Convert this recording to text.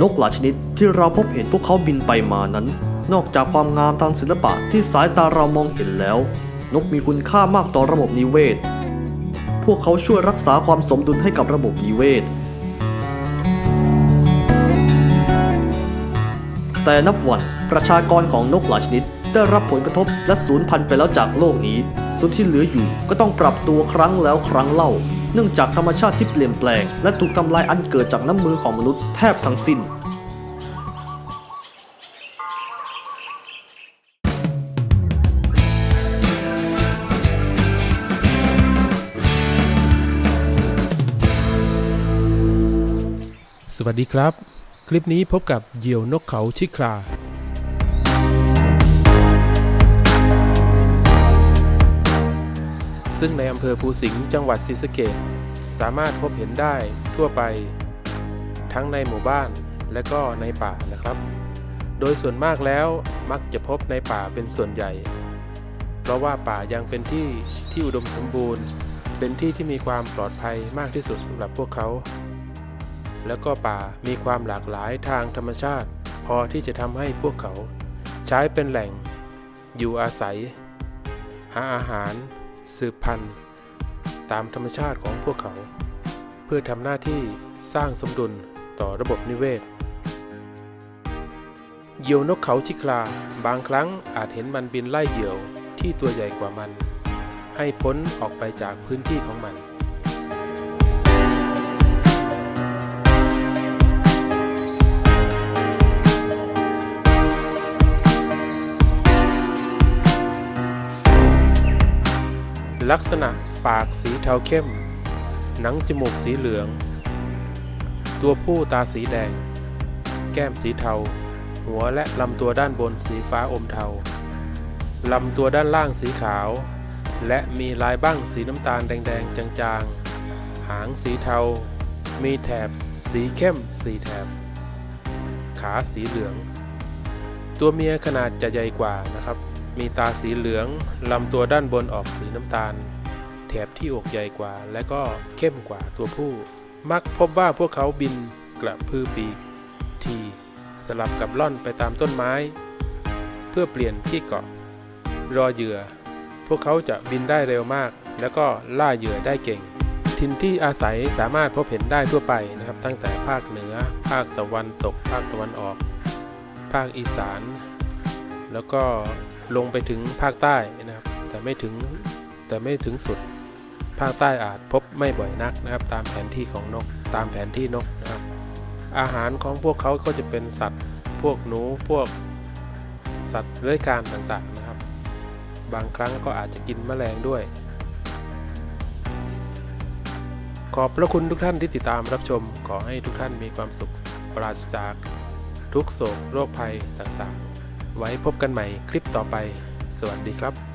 นกหลายชนิดที่เราพบเห็นพวกเขาบินไปมานั้น นอกจากความงามทางศิลปะที่สายตาเรามองเห็นแล้ว นกมีคุณค่ามากต่อระบบนิเวศ พวกเขาช่วยรักษาความสมดุลให้กับระบบนิเวศ แต่นับวันประชากรของนกหลายชนิดได้รับผลกระทบและสูญพันธุ์ไปแล้วจากโลกนี้ ส่วนที่เหลืออยู่ก็ต้องปรับตัวครั้งแล้วครั้งเล่า เนื่องจากธรรมชาติที่เปลี่ยนแปลง และถูกทำลายอันเกิดจากน้ำมือของมนุษย์แทบทั้งสิ้นสวัสดีครับ คลิปนี้พบกับเหยี่ยวนกเขาชิครา ซึ่งในอำเภอภูสิงห์จังหวัดศรีสะเกษสามารถพบเห็นได้ทั่วไป ทั้งในหมู่บ้านและก็ในป่านะครับ โดยส่วนมากแล้วมักจะพบในป่าเป็นส่วนใหญ่ เพราะว่าป่ายังเป็นที่ที่อุดมสมบูรณ์ เป็นที่ที่มีความปลอดภัยมากที่สุดสำหรับพวกเขา แล้วก็ป่ามีความหลากหลายทางธรรมชาติ พอที่จะทำให้พวกเขา ใช้เป็นแหล่ง อยู่อาศัย หาอาหาร สืบพันธุ์ ตามธรรมชาติของพวกเขา เพื่อทำหน้าที่สร้างสมดุลต่อระบบนิเวศเหยี่ยวนกเขาชิคลา บางครั้งอาจเห็นมันบินไล่เหยี่ยวที่ตัวใหญ่กว่ามัน ให้พ้นออกไปจากพื้นที่ของมัน ลักษณะปากสีเทาเข้ม หนังจมูกสีเหลือง ตัวผู้ตาสีแดง แก้มสีเทา หัวและลำตัวด้านบนสีฟ้าอมเทา ลำตัวด้านล่างสีขาว และมีลายบ้างสีน้ำตาลแดงๆ จางๆ หางสีเทา มีแถบสีเข้มสีแถบ ขาสีเหลือง ตัวเมียขนาดจะใหญ่กว่านะครับ มีตาสีเหลือง ลำตัวด้านบนออกสีน้ำตาล แถบที่อกใหญ่กว่า และก็เข้มกว่าตัวผู้ มักพบว่าพวกเขาบินกระพือปีกทีสลับกับล่อนไปตามต้นไม้ เพื่อเปลี่ยนที่เกาะ รอเหยื่อ พวกเขาจะบินได้เร็วมาก แล้วก็ล่าเหยื่อได้เก่งทินที่อาศัยสามารถพบเห็นได้ทั่วไปนะครับ ตั้งแต่ภาคเหนือ ภาคตะวันตก ภาคตะวันออก ภาคอีสาน แล้วก็ ลงไปถึงภาคใต้นะครับ แต่ไม่ถึงแต่ไม่ถึงสุด ภาคใต้อาจพบไม่บ่อยนักนะครับ ตามแผนที่ของนก ตามแผนที่นกนะครับ อาหารของพวกเขาก็จะเป็นสัตว์พวกหนูพวกสัตว์เลื้อยคลานต่างๆนะครับ บางครั้งก็อาจจะกินแมลงด้วย ขอบพระคุณทุกท่านที่ติดตามรับชม ขอให้ทุกท่านมีความสุขปราศจากทุกโศกโรคภัยต่างๆ ไว้พบกันใหม่คลิปต่อไป สวัสดีครับ